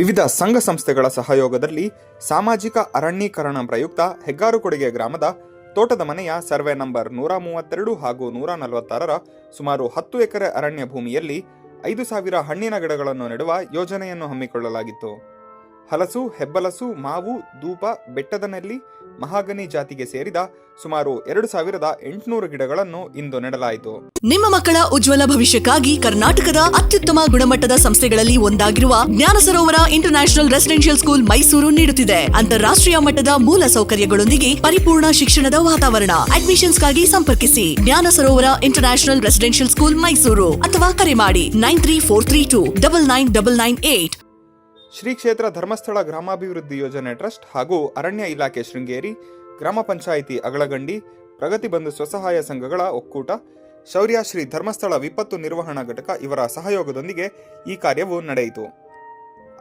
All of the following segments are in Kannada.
ವಿವಿಧ ಸಂಘ ಸಂಸ್ಥೆಗಳ ಸಹಯೋಗದಲ್ಲಿ ಸಾಮಾಜಿಕ ಅರಣ್ಯೀಕರಣ ಪ್ರಯುಕ್ತ ಹೆಗ್ಗಾರುಕೊಡಿಗೆ ಗ್ರಾಮದ ತೋಟದ ಮನೆಯ ಸರ್ವೆ ನಂಬರ್ ನೂರ ಮೂವತ್ತೆರಡು ಹಾಗೂ ನೂರ ನಲವತ್ತಾರರ ಸುಮಾರು ಹತ್ತು ಎಕರೆ ಅರಣ್ಯ ಭೂಮಿಯಲ್ಲಿ ಐದು ಸಾವಿರ ಹಣ್ಣಿನ ಗಿಡಗಳನ್ನು ನೆಡುವ ಯೋಜನೆಯನ್ನು ಹಮ್ಮಿಕೊಳ್ಳಲಾಗಿತ್ತು. ಹಲಸು, ಹೆಬ್ಬಲಸು, ಮಾವು, ಧೂಪ ಬೆಟ್ಟದನಲ್ಲಿ ಮಹಾಗನಿ ಜಾತಿಗೆ ಸೇರಿದ ಸುಮಾರು ಎರಡು ಸಾವಿರದ ಎಂಟುನೂರು ಗಿಡಗಳನ್ನು ಇಂದು ನೆಡಲಾಯಿತು. ನಿಮ್ಮ ಮಕ್ಕಳ ಉಜ್ವಲ ಭವಿಷ್ಯಕ್ಕಾಗಿ ಕರ್ನಾಟಕದ ಅತ್ಯುತ್ತಮ ಗುಣಮಟ್ಟದ ಸಂಸ್ಥೆಗಳಲ್ಲಿ ಒಂದಾಗಿರುವ Jnana Sarovara international residential school Mysuru ನೀಡುತ್ತಿದೆ. ಅಂತಾರಾಷ್ಟ್ರೀಯ ಮಟ್ಟದ ಮೂಲ ಸೌಕರ್ಯಗಳೊಂದಿಗೆ ಪರಿಪೂರ್ಣ ಶಿಕ್ಷಣದ ವಾತಾವರಣ. ಅಡ್ಮಿಷನ್ಸ್ಗಾಗಿ ಸಂಪರ್ಕಿಸಿ. Jnana Sarovara international residential school Mysuru ಅಥವಾ ಕರೆ ಮಾಡಿ. Nine three four three two double nine double nine eight. Shri Kshetra Dharmasthala ಗ್ರಾಮಾಭಿವೃದ್ಧಿ ಯೋಜನೆ ಟ್ರಸ್ಟ್ ಹಾಗೂ ಅರಣ್ಯ ಇಲಾಖೆ ಶೃಂಗೇರಿ, ಗ್ರಾಮ ಪಂಚಾಯಿತಿ ಅಗಳಗಂಡಿ, ಪ್ರಗತಿ ಬಂಧು ಸ್ವಸಹಾಯ ಸಂಘಗಳ ಒಕ್ಕೂಟ ಶೌರ್ಯಾಶ್ರೀ ಧರ್ಮಸ್ಥಳ ವಿಪತ್ತು ನಿರ್ವಹಣಾ ಘಟಕ ಇವರ ಸಹಯೋಗದೊಂದಿಗೆ ಈ ಕಾರ್ಯವು ನಡೆಯಿತು.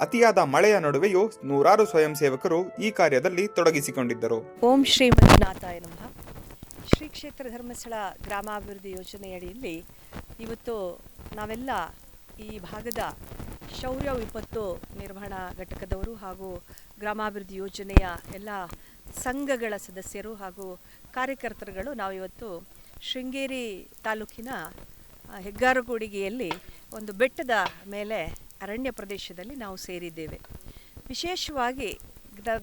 ಅತಿಯಾದ ಮಳೆಯ ನಡುವೆಯೂ ನೂರಾರು ಸ್ವಯಂ ಸೇವಕರು ಈ ಕಾರ್ಯದಲ್ಲಿ ತೊಡಗಿಸಿಕೊಂಡಿದ್ದರು. ಓಂ ಶ್ರೀ ಮಂಜುನಾಥಾಯ ನಮಃ. ಶ್ರೀ ಕ್ಷೇತ್ರ ಧರ್ಮಸ್ಥಳ ಗ್ರಾಮಾಭಿವೃದ್ಧಿ ಯೋಜನೆಯಡಿಯಲ್ಲಿ ಇವತ್ತು ನಾವೆಲ್ಲ ಈ ಭಾಗದ ಶೌರ್ಯ ವಿಪತ್ತು ನಿರ್ವಹಣಾ ಘಟಕದವರು ಹಾಗೂ ಗ್ರಾಮಾಭಿವೃದ್ಧಿ ಯೋಜನೆಯ ಎಲ್ಲ ಸಂಘಗಳ ಸದಸ್ಯರು ಹಾಗೂ ಕಾರ್ಯಕರ್ತರುಗಳು ನಾವಿವತ್ತು ಶೃಂಗೇರಿ ತಾಲೂಕಿನ ಹೆಗ್ಗಾರುಗೂಡಿಗೆಯಲ್ಲಿ ಒಂದು ಬೆಟ್ಟದ ಮೇಲೆ ಅರಣ್ಯ ಪ್ರದೇಶದಲ್ಲಿ ನಾವು ಸೇರಿದ್ದೇವೆ. ವಿಶೇಷವಾಗಿ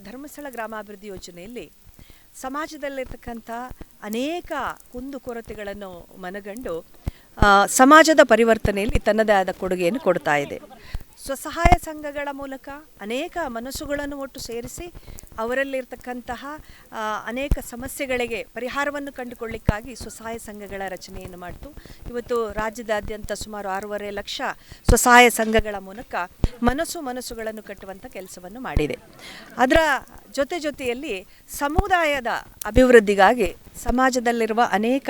ಧರ್ಮಸ್ಥಳ ಗ್ರಾಮಾಭಿವೃದ್ಧಿ ಯೋಜನೆಯಲ್ಲಿ ಸಮಾಜದಲ್ಲಿರ್ತಕ್ಕಂಥ ಅನೇಕ ಕುಂದುಕೊರತೆಗಳನ್ನು ಮನಗಂಡು ಸಮಾಜದ ಪರಿವರ್ತನೆಯಲ್ಲಿ ತನ್ನದೇ ಆದ ಕೊಡುಗೆಯನ್ನು ಕೊಡ್ತಾ ಇದೆ. ಸ್ವಸಹಾಯ ಸಂಘಗಳ ಮೂಲಕ ಅನೇಕ ಮನಸ್ಸುಗಳನ್ನು ಒಟ್ಟು ಸೇರಿಸಿ ಅವರಲ್ಲಿರ್ತಕ್ಕಂತಹ ಅನೇಕ ಸಮಸ್ಯೆಗಳಿಗೆ ಪರಿಹಾರವನ್ನು ಕಂಡುಕೊಳ್ಳಿಕ್ಕಾಗಿ ಸ್ವಸಹಾಯ ಸಂಘಗಳ ರಚನೆಯನ್ನು ಮಾಡಿತು. ಇವತ್ತು ರಾಜ್ಯದಾದ್ಯಂತ ಸುಮಾರು ಆರೂವರೆ ಲಕ್ಷ ಸ್ವಸಹಾಯ ಸಂಘಗಳ ಮೂಲಕ ಮನಸ್ಸು ಮನಸ್ಸುಗಳನ್ನು ಕಟ್ಟುವಂಥ ಕೆಲಸವನ್ನು ಮಾಡಿದೆ. ಅದರ ಜೊತೆ ಜೊತೆಯಲ್ಲಿ ಸಮುದಾಯದ ಅಭಿವೃದ್ಧಿಗಾಗಿ ಸಮಾಜದಲ್ಲಿರುವ ಅನೇಕ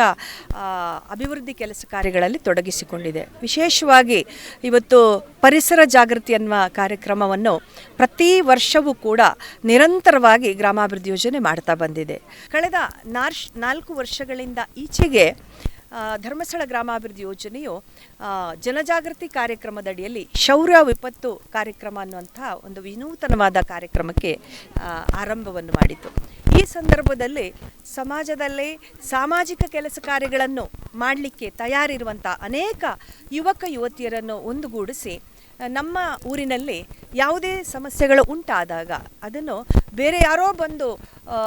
ಅಭಿವೃದ್ಧಿ ಕೆಲಸ ಕಾರ್ಯಗಳಲ್ಲಿ ತೊಡಗಿಸಿಕೊಂಡಿದೆ. ವಿಶೇಷವಾಗಿ ಇವತ್ತು ಪರಿಸರ ಜಾಗೃತಿ ಅನ್ನುವ ಕಾರ್ಯಕ್ರಮವನ್ನು ಪ್ರತಿ ವರ್ಷವೂ ಕೂಡ ನಿರಂತರವಾಗಿ ಗ್ರಾಮಾಭಿವೃದ್ಧಿ ಯೋಜನೆ ಮಾಡ್ತಾ ಬಂದಿದೆ. ಕಳೆದ ನಾಲ್ಕು ವರ್ಷಗಳಿಂದ ಈಚೆಗೆ ಧರ್ಮಸ್ಥಳ ಗ್ರಾಮಾಭಿವೃದ್ಧಿ ಯೋಜನೆಯು ಜನಜಾಗೃತಿ ಕಾರ್ಯಕ್ರಮದಡಿಯಲ್ಲಿ ಶೌರ್ಯ ವಿಪತ್ತು ಕಾರ್ಯಕ್ರಮ ಅನ್ನುವಂಥ ಒಂದು ವಿನೂತನವಾದ ಕಾರ್ಯಕ್ರಮಕ್ಕೆ ಆರಂಭವನ್ನು ಮಾಡಿತು. ಈ ಸಂದರ್ಭದಲ್ಲಿ ಸಮಾಜದಲ್ಲಿ ಸಾಮಾಜಿಕ ಕೆಲಸ ಕಾರ್ಯಗಳನ್ನು ಮಾಡಲಿಕ್ಕೆ ತಯಾರಿರುವಂಥ ಅನೇಕ ಯುವಕ, ಯುವತಿಯರನ್ನು ಒಂದುಗೂಡಿಸಿ ನಮ್ಮ ಊರಿನಲ್ಲಿ ಯಾವುದೇ ಸಮಸ್ಯೆಗಳು ಉಂಟಾದಾಗ ಅದನ್ನು ಬೇರೆ ಯಾರೋ ಬಂದು ಆ,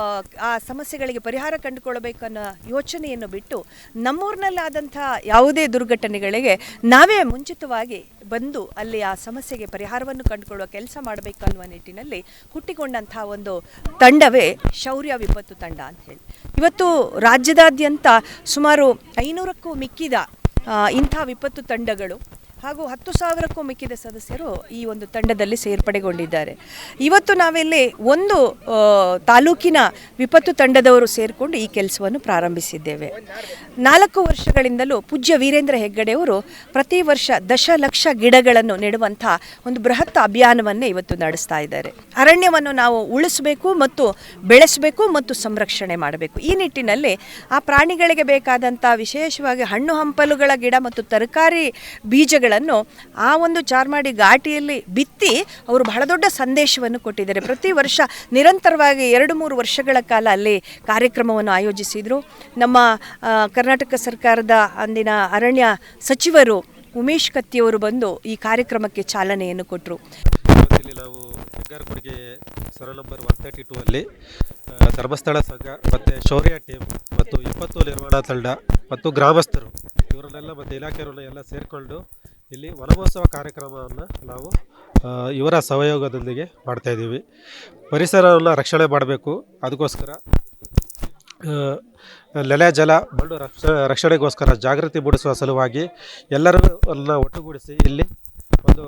ಸಮಸ್ಯೆಗಳಿಗೆ ಪರಿಹಾರ ಕಂಡುಕೊಳ್ಳಬೇಕನ್ನೋ ಯೋಚನೆಯನ್ನು ಬಿಟ್ಟು ನಮ್ಮೂರಿನಲ್ಲಾದಂಥ ಯಾವುದೇ ದುರ್ಘಟನೆಗಳಿಗೆ ನಾವೇ ಮುಂಚಿತವಾಗಿ ಬಂದು ಅಲ್ಲಿ ಆ ಸಮಸ್ಯೆಗೆ ಪರಿಹಾರವನ್ನು ಕಂಡುಕೊಳ್ಳುವ ಕೆಲಸ ಮಾಡಬೇಕು ಅನ್ನುವ ನಿಟ್ಟಿನಲ್ಲಿ ಹುಟ್ಟಿಕೊಂಡಂಥ ಒಂದು ತಂಡವೇ ಶೌರ್ಯ ವಿಪತ್ತು ತಂಡ ಅಂತ ಹೇಳಿ. ಇವತ್ತು ರಾಜ್ಯದಾದ್ಯಂತ ಸುಮಾರು ಐನೂರಕ್ಕೂ ಮಿಕ್ಕಿದ ಇಂಥ ವಿಪತ್ತು ತಂಡಗಳು ಹಾಗೂ ಹತ್ತು ಸಾವಿರಕ್ಕೂ ಮಿಕ್ಕಿದ ಸದಸ್ಯರು ಈ ಒಂದು ತಂಡದಲ್ಲಿ ಸೇರ್ಪಡೆಗೊಂಡಿದ್ದಾರೆ. ಇವತ್ತು ನಾವಿಲ್ಲಿ ಒಂದು ತಾಲೂಕಿನ ವಿಪತ್ತು ತಂಡದವರು ಸೇರಿಕೊಂಡು ಈ ಕೆಲಸವನ್ನು ಪ್ರಾರಂಭಿಸಿದ್ದೇವೆ. ನಾಲ್ಕು ವರ್ಷಗಳಿಂದಲೂ ಪೂಜ್ಯ ವೀರೇಂದ್ರ ಹೆಗ್ಗಡೆಯವರು ಪ್ರತಿ ವರ್ಷ ದಶಲಕ್ಷ ಗಿಡಗಳನ್ನು ನೆಡುವಂಥ ಒಂದು ಬೃಹತ್ ಅಭಿಯಾನವನ್ನೇ ಇವತ್ತು ನಡೆಸ್ತಾ ಇದ್ದಾರೆ. ಅರಣ್ಯವನ್ನು ನಾವು ಉಳಿಸಬೇಕು ಮತ್ತು ಬೆಳೆಸಬೇಕು ಮತ್ತು ಸಂರಕ್ಷಣೆ ಮಾಡಬೇಕು. ಈ ನಿಟ್ಟಿನಲ್ಲಿ ಆ ಪ್ರಾಣಿಗಳಿಗೆ ಬೇಕಾದಂಥ ವಿಶೇಷವಾಗಿ ಹಣ್ಣು ಹಂಪಲುಗಳ ಗಿಡ ಮತ್ತು ತರಕಾರಿ ಬೀಜಗಳನ್ನು ಆ ಒಂದು ಚಾರ್ಮಾಡಿ ಘಾಟಿಯಲ್ಲಿ ಬಿತ್ತಿ ಅವರು ಬಹಳ ದೊಡ್ಡ ಸಂದೇಶವನ್ನು ಕೊಟ್ಟಿದ್ದಾರೆ. ಪ್ರತಿ ವರ್ಷ ನಿರಂತರವಾಗಿ ಎರಡು ಮೂರು ವರ್ಷಗಳ ಕಾಲ ಅಲ್ಲಿ ಕಾರ್ಯಕ್ರಮವನ್ನು ಆಯೋಜಿಸಿದರು. ನಮ್ಮ ಕರ್ನಾಟಕ ಸರ್ಕಾರದ ಅಂದಿನ ಅರಣ್ಯ ಸಚಿವರು ಉಮೇಶ್ ಕತ್ತಿಯವರು ಬಂದು ಈ ಕಾರ್ಯಕ್ರಮಕ್ಕೆ ಚಾಲನೆಯನ್ನು ಕೊಟ್ಟರು ನಾವು ಹೆಗ್ಗಾರಕೊಡಿಗೆ ಸರ ನಂಬರ್ ಒನ್ ತರ್ಟಿ ಟೂ ಅಲ್ಲಿ ಧರ್ಮಸ್ಥಳ ಸಂಘ ಮತ್ತು ಶೌರ್ಯ ಟೀಮ್ ಮತ್ತು ಇಪ್ಪತ್ತು ನಿರ್ವಹಣಾ ತಂಡ ಮತ್ತು ಗ್ರಾಮಸ್ಥರು ಇವರನ್ನೆಲ್ಲ ಮತ್ತು ಇಲಾಖೆಯವರನ್ನ ಎಲ್ಲ ಸೇರಿಕೊಂಡು ಇಲ್ಲಿ ವನಮಹೋತ್ಸವ ಕಾರ್ಯಕ್ರಮವನ್ನು ನಾವು ಇವರ ಸಹಯೋಗದೊಂದಿಗೆ ಮಾಡ್ತಾ ಇದ್ದೀವಿ. ಪರಿಸರವನ್ನು ರಕ್ಷಣೆ ಮಾಡಬೇಕು. ಅದಕ್ಕೋಸ್ಕರ ನೆಲ, ಜಲ, ಮಣ್ಣು ರಕ್ಷ, ರಕ್ಷಣೆಗೋಸ್ಕರ ಜಾಗೃತಿ ಮೂಡಿಸುವ ಸಲುವಾಗಿ ಎಲ್ಲರನ್ನ ಒಟ್ಟುಗೂಡಿಸಿ ಇಲ್ಲಿ ಒಂದು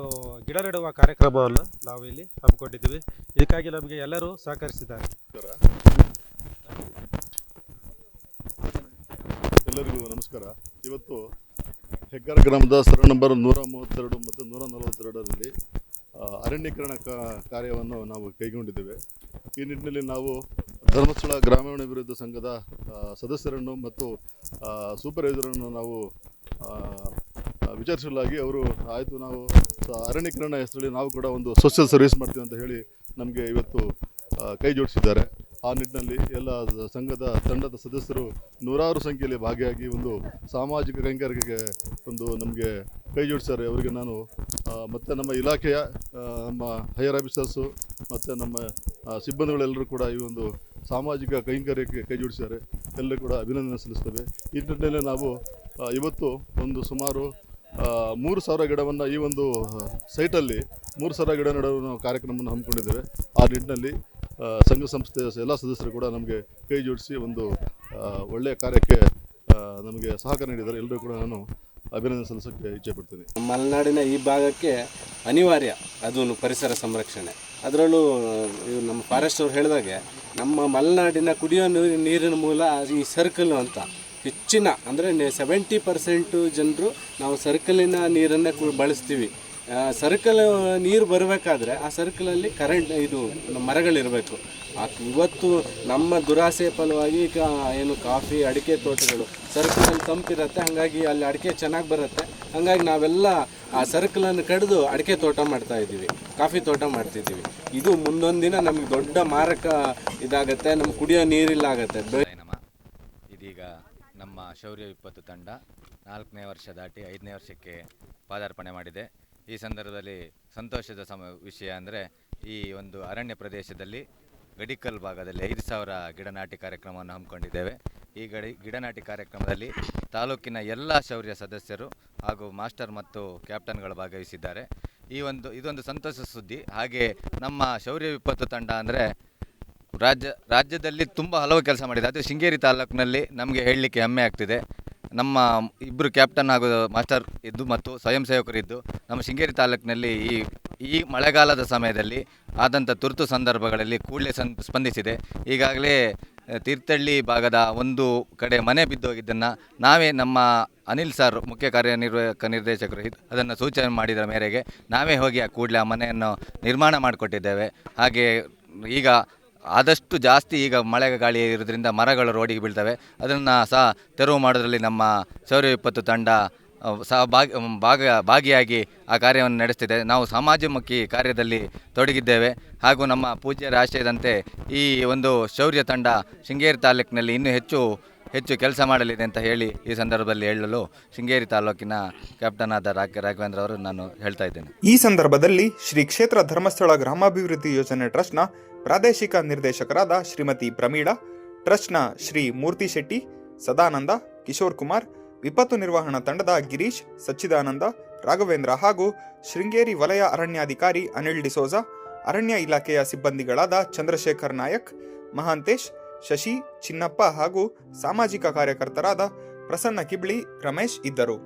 ಗಿಡ ನೆಡುವ ಕಾರ್ಯಕ್ರಮವನ್ನು ನಾವು ಇಲ್ಲಿ ಹಮ್ಮಿಕೊಂಡಿದ್ದೀವಿ. ಇದಕ್ಕಾಗಿ ನಮಗೆ ಎಲ್ಲರೂ ಸಹಕರಿಸಿದ್ದಾರೆ. ಎಲ್ಲರಿಗೂ ನಮಸ್ಕಾರ. ಇವತ್ತು ಹೆಗ್ಗಾರ ಗ್ರಾಮದ ಸರ ನಂಬರ್ ನೂರ ಮೂವತ್ತೆರಡು ಮತ್ತು ನೂರ ನಲವತ್ತೆರಡರಲ್ಲಿ ಅರಣ್ಯೀಕರಣ ಕಾರ್ಯವನ್ನು ನಾವು ಕೈಗೊಂಡಿದ್ದೇವೆ. ಈ ನಿಟ್ಟಿನಲ್ಲಿ ನಾವು ಧರ್ಮಸ್ಥಳ ಗ್ರಾಮೀಣಾಭಿವೃದ್ಧಿ ಸಂಘದ ಸದಸ್ಯರನ್ನು ಮತ್ತು ಸೂಪರ್ವೈಸರನ್ನು ನಾವು ವಿಚಾರಿಸಲಾಗಿ ಅವರು, ಆಯಿತು ನಾವು ಅರಣ್ಯೀಕರಣ ಹೆಸರಲ್ಲಿ ನಾವು ಕೂಡ ಒಂದು ಸೋಷಿಯಲ್ ಸರ್ವಿಸ್ ಮಾಡ್ತೀವಿ ಅಂತ ಹೇಳಿ ನಮಗೆ ಇವತ್ತು ಕೈ ಜೋಡಿಸಿದ್ದಾರೆ. ಆ ನಿಟ್ಟಿನಲ್ಲಿ ಎಲ್ಲ ಸಂಘದ ತಂಡದ ಸದಸ್ಯರು ನೂರಾರು ಸಂಖ್ಯೆಯಲ್ಲಿ ಭಾಗಿಯಾಗಿ ಒಂದು ಸಾಮಾಜಿಕ ಕೈಗಾರಿಕೆಗೆ ಒಂದು ನಮಗೆ ಕೈ ಜೋಡಿಸ್ತಾರೆ. ಅವರಿಗೆ ನಾನು ಮತ್ತು ನಮ್ಮ ಇಲಾಖೆಯ ನಮ್ಮ ಹೈಯರ್ ಆಫೀಸರ್ಸು ಮತ್ತು ನಮ್ಮ ಸಿಬ್ಬಂದಿಗಳೆಲ್ಲರೂ ಕೂಡ ಈ ಒಂದು ಸಾಮಾಜಿಕ ಕೈಂಕರ್ಯಕ್ಕೆ ಕೈ ಜೋಡಿಸಿದ್ದಾರೆ ಎಲ್ಲರೂ ಕೂಡ ಅಭಿನಂದನೆ ಸಲ್ಲಿಸ್ತೇವೆ. ಈ ನಿಟ್ಟಿನಲ್ಲಿ ನಾವು ಇವತ್ತು ಒಂದು ಸುಮಾರು ಮೂರು ಸಾವಿರ ಗಿಡವನ್ನು ಈ ಒಂದು ಸೈಟಲ್ಲಿ ಮೂರು ಸಾವಿರ ಗಿಡ ನೆಡುವ ಕಾರ್ಯಕ್ರಮವನ್ನು ಹಮ್ಮಿಕೊಂಡಿದ್ದೇವೆ. ಆ ನಿಟ್ಟಿನಲ್ಲಿ ಸಂಘ ಸಂಸ್ಥೆಯ ಎಲ್ಲ ಸದಸ್ಯರು ಕೂಡ ನಮಗೆ ಕೈ ಜೋಡಿಸಿ ಒಂದು ಒಳ್ಳೆಯ ಕಾರ್ಯಕ್ಕೆ ನಮಗೆ ಸಹಕಾರ ನೀಡಿದ್ದಾರೆ. ಎಲ್ಲರೂ ಕೂಡ ನಾನು ಅಭಿನಂದನೆ ಸಲ್ಲಿಸೋಕ್ಕೆ ಇಚ್ಛೆ ಪಡ್ತೀನಿ. ಮಲೆನಾಡಿನ ಈ ಭಾಗಕ್ಕೆ ಅನಿವಾರ್ಯ ಅದು ಪರಿಸರ ಸಂರಕ್ಷಣೆ. ಅದರಲ್ಲೂ ನಮ್ಮ ಫಾರೆಸ್ಟ್ ಅವ್ರು ಹೇಳಿದಾಗೆ, ನಮ್ಮ ಮಲೆನಾಡಿನ ಕುಡಿಯೋ ನೀರು ನೀರಿನ ಮೂಲ ಈ ಸರ್ಕಲ್ ಅಂತ. ಹೆಚ್ಚಿನ, ಅಂದರೆ ಸೆವೆಂಟಿ ಪರ್ಸೆಂಟು ಜನರು ನಾವು ಸರ್ಕಲಿನ ನೀರನ್ನೇ ಬಳಸ್ತೀವಿ. ಸರ್ಕಲ್ ನೀರು ಬರಬೇಕಾದ್ರೆ ಆ ಸರ್ಕಲಲ್ಲಿ ಕರೆಂಟ್ ಇದು ಮರಗಳಿರಬೇಕು. ಇವತ್ತು ನಮ್ಮ ದುರಾಸೆ ಫಲವಾಗಿ ಈಗ ಏನು ಕಾಫಿ, ಅಡಿಕೆ ತೋಟಗಳು ಸರ್ಕಲಲ್ಲಿ ತಂಪಿರುತ್ತೆ, ಹಾಗಾಗಿ ಅಲ್ಲಿ ಅಡಿಕೆ ಚೆನ್ನಾಗಿ ಬರುತ್ತೆ. ಹಾಗಾಗಿ ನಾವೆಲ್ಲ ಆ ಸರ್ಕಲನ್ನು ಕಡಿದು ಅಡಿಕೆ ತೋಟ ಮಾಡ್ತಾ ಇದ್ದೀವಿ, ಕಾಫಿ ತೋಟ ಮಾಡ್ತಿದ್ದೀವಿ. ಇದು ಮುಂದೊಂದು ದಿನ ನಮಗೆ ದೊಡ್ಡ ಮಾರಕ ಇದಾಗತ್ತೆ, ನಮ್ಗೆ ಕುಡಿಯೋ ನೀರಿಲ್ಲ ಆಗತ್ತೆ. ಇದೀಗ ನಮ್ಮ ಶೌರ್ಯ ವಿಪತ್ತು ತಂಡ ನಾಲ್ಕನೇ ವರ್ಷ ದಾಟಿ ಐದನೇ ವರ್ಷಕ್ಕೆ ಪಾದಾರ್ಪಣೆ ಮಾಡಿದೆ. ಈ ಸಂದರ್ಭದಲ್ಲಿ ಸಂತೋಷದ ಸಮ ವಿಷಯ ಅಂದರೆ ಈ ಒಂದು ಅರಣ್ಯ ಪ್ರದೇಶದಲ್ಲಿ ಗಡಿಕಲ್ ಭಾಗದಲ್ಲಿ ಐದು ಸಾವಿರ ಗಿಡ ನಾಟಿ ಕಾರ್ಯಕ್ರಮವನ್ನು ಹಮ್ಮಿಕೊಂಡಿದ್ದೇವೆ. ಈ ಗಡಿ ಗಿಡ ನಾಟಿ ಕಾರ್ಯಕ್ರಮದಲ್ಲಿ ತಾಲೂಕಿನ ಎಲ್ಲ ಶೌರ್ಯ ಸದಸ್ಯರು ಹಾಗೂ ಮಾಸ್ಟರ್ ಮತ್ತು ಕ್ಯಾಪ್ಟನ್ಗಳು ಭಾಗವಹಿಸಿದ್ದಾರೆ. ಈ ಒಂದು, ಇದೊಂದು ಸಂತೋಷ ಸುದ್ದಿ. ಹಾಗೆ ನಮ್ಮ ಶೌರ್ಯ ವಿಪತ್ತು ತಂಡ ಅಂದರೆ ರಾಜ್ಯ, ರಾಜ್ಯದಲ್ಲಿ ತುಂಬ ಹಲವು ಕೆಲಸ ಮಾಡಿದೆ. ಅದು ಶೃಂಗೇರಿ ತಾಲೂಕಿನಲ್ಲಿ ನಮಗೆ ಹೇಳಲಿಕ್ಕೆ ಹೆಮ್ಮೆ ಆಗ್ತಿದೆ. ನಮ್ಮ ಇಬ್ಬರು ಕ್ಯಾಪ್ಟನ್ ಹಾಗೂ ಮಾಸ್ಟರ್ ಇದ್ದು ಮತ್ತು ಸ್ವಯಂ ಸೇವಕರಿದ್ದು ನಮ್ಮ ಶೃಂಗೇರಿ ತಾಲೂಕಿನಲ್ಲಿ ಈ ಈ ಮಳೆಗಾಲದ ಸಮಯದಲ್ಲಿ ಆದಂಥ ತುರ್ತು ಸಂದರ್ಭಗಳಲ್ಲಿ ಕೂಡಲೇ ಸಂ, ಸ್ಪಂದಿಸಿದೆ. ಈಗಾಗಲೇ ತೀರ್ಥಹಳ್ಳಿ ಭಾಗದ ಒಂದು ಕಡೆ ಮನೆ ಬಿದ್ದೋಗಿದ್ದನ್ನು ನಾವೇ ನಮ್ಮ ಅನಿಲ್ ಸರ್ ಮುಖ್ಯ ಕಾರ್ಯನಿರ್ವಾಹಕ ನಿರ್ದೇಶಕರು ಅದನ್ನು ಸೂಚನೆ ಮಾಡಿದ ಮೇರೆಗೆ ನಾವೇ ಹೋಗಿ ಆ ಕೂಡಲೇ ಆ ಮನೆಯನ್ನು ನಿರ್ಮಾಣ ಮಾಡಿಕೊಟ್ಟಿದ್ದೇವೆ. ಹಾಗೆ ಈಗ ಆದಷ್ಟು ಜಾಸ್ತಿ ಈಗ ಮಳೆ ಗಾಳಿ ಇರೋದ್ರಿಂದ ಮರಗಳು ರೋಡಿಗೆ ಬೀಳ್ತವೆ. ಅದನ್ನು ಸಹ ತೆರವು ಮಾಡೋದ್ರಲ್ಲಿ ನಮ್ಮ ಶೌರ್ಯ ವಿಪತ್ತು ತಂಡ ಸಹ ಭಾಗಿ ಭಾಗ, ಭಾಗಿಯಾಗಿ ಆ ಕಾರ್ಯವನ್ನು ನಡೆಸ್ತಿದೆ. ನಾವು ಸಮಾಜಮುಖಿ ಕಾರ್ಯದಲ್ಲಿ ತೊಡಗಿದ್ದೇವೆ. ಹಾಗೂ ನಮ್ಮ ಪೂಜ್ಯರ ಆಶಯದಂತೆ ಈ ಒಂದು ಶೌರ್ಯ ತಂಡ ಶೃಂಗೇರಿ ತಾಲೂಕಿನಲ್ಲಿ ಇನ್ನೂ ಹೆಚ್ಚು ಹೆಚ್ಚು ಕೆಲಸ ಮಾಡಲಿದೆ ಅಂತ ಹೇಳಿ ಈ ಸಂದರ್ಭದಲ್ಲಿ ಹೇಳಲು ಶೃಂಗೇರಿ ತಾಲೂಕಿನ ಕ್ಯಾಪ್ಟನ್ ಆದ ರಾಘ ರಾಘವೇಂದ್ರ ಅವರು ನಾನು ಹೇಳ್ತಾ ಇದ್ದೇನೆ. ಈ ಸಂದರ್ಭದಲ್ಲಿ ಶ್ರೀ ಕ್ಷೇತ್ರ ಧರ್ಮಸ್ಥಳ ಗ್ರಾಮಾಭಿವೃದ್ಧಿ ಯೋಜನೆ ಟ್ರಸ್ಟ್ನ ಪ್ರಾದೇಶಿಕ ನಿರ್ದೇಶಕರಾದ ಶ್ರೀಮತಿ ಪ್ರಮೀಳಾ, ಟ್ರಸ್ಟ್ನ ಶ್ರೀ ಮೂರ್ತಿ ಶೆಟ್ಟಿ, ಸದಾನಂದ, ಕಿಶೋರ್ ಕುಮಾರ್ ವಿಪತ್ತು ನಿರ್ವಹಣಾ ತಂಡದ ಗಿರೀಶ್, ಸಚ್ಚಿದಾನಂದ, ರಾಘವೇಂದ್ರ ಹಾಗೂ ಶೃಂಗೇರಿ ವಲಯ ಅರಣ್ಯಾಧಿಕಾರಿ ಅನಿಲ್ ಡಿಸೋಜಾ, ಅರಣ್ಯ ಇಲಾಖೆಯ ಸಿಬ್ಬಂದಿಗಳಾದ ಚಂದ್ರಶೇಖರ್ ನಾಯಕ್, ಮಹಾಂತೇಶ್, ಶಶಿ, ಚಿನ್ನಪ್ಪ ಹಾಗೂ ಸಾಮಾಜಿಕ ಕಾರ್ಯಕರ್ತರಾದ ಪ್ರಸನ್ನ ಕಿಬ್ಳಿ, ರಮೇಶ್ ಇದ್ದರು.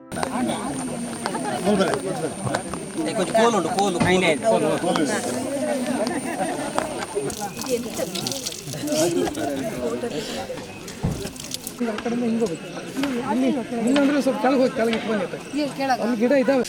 ಇಲ್ಲಾಂದ್ರೆ ಸ್ವಲ್ಪ ಕೆಳಗೆ ಹೋಗಿ ಕೆಳಗೆ ಬಂದೈತೆ ಅಲ್ಲಿ ಗಿಡ ಇದಾವೆ.